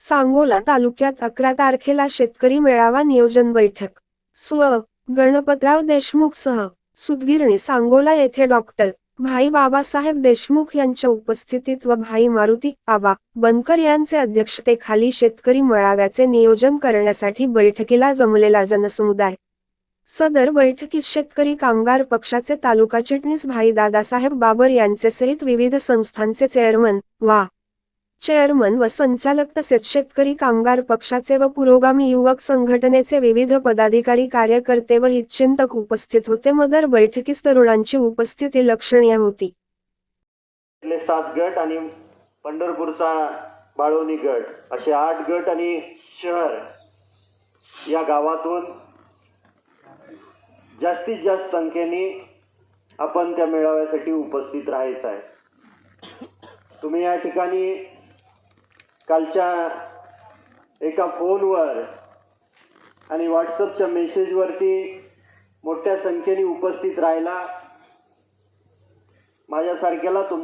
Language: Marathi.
सांगोला तालुक्यात अकरा तारखेला शेतकरी मेळावा नियोजन बैठक. स्व. गणपतराव देशमुख सह सुदगिरणी सांगोला येथे डॉक्टर भाई बाबासाहेब देशमुख यांच्या उपस्थितीत व भाई मारुती आबा बनकर यांचे अध्यक्षतेखाली शेतकरी मेळाव्याचे नियोजन करण्यासाठी बैठकीला जमलेला जनसमुदाय. सदर बैठकीत शेतकरी कामगार पक्षाचे तालुका चिटणीस भाई दादासाहेब बाबर यांचे सहित विविध संस्थांचे चेअरमन वा चेअरमन व संचालक तसेच शेतकरी कामगार पक्षाचे व पुरोगामी युवक संघटनेचे विविध पदाधिकारी कार्यकर्ते व हितचिंतक उपस्थित होते. मदर बैठकीस तरुणांची उपस्थिती लक्षणीय होती. सात गट आणि पंढरपूरचा बाळवणी गट असे आठ गट आणि शहर या गावातून जास्तीत जास्त संख्येने आपण त्या मेळाव्यासाठी उपस्थित राहायचं आहे. तुम्ही या ठिकाणी कालच्या एका फोनवर आणि व्हॉट्सअपच्या मेसेजवरती मोठ्या संख्येने उपस्थित राहिला. माझ्यासारख्याला तुम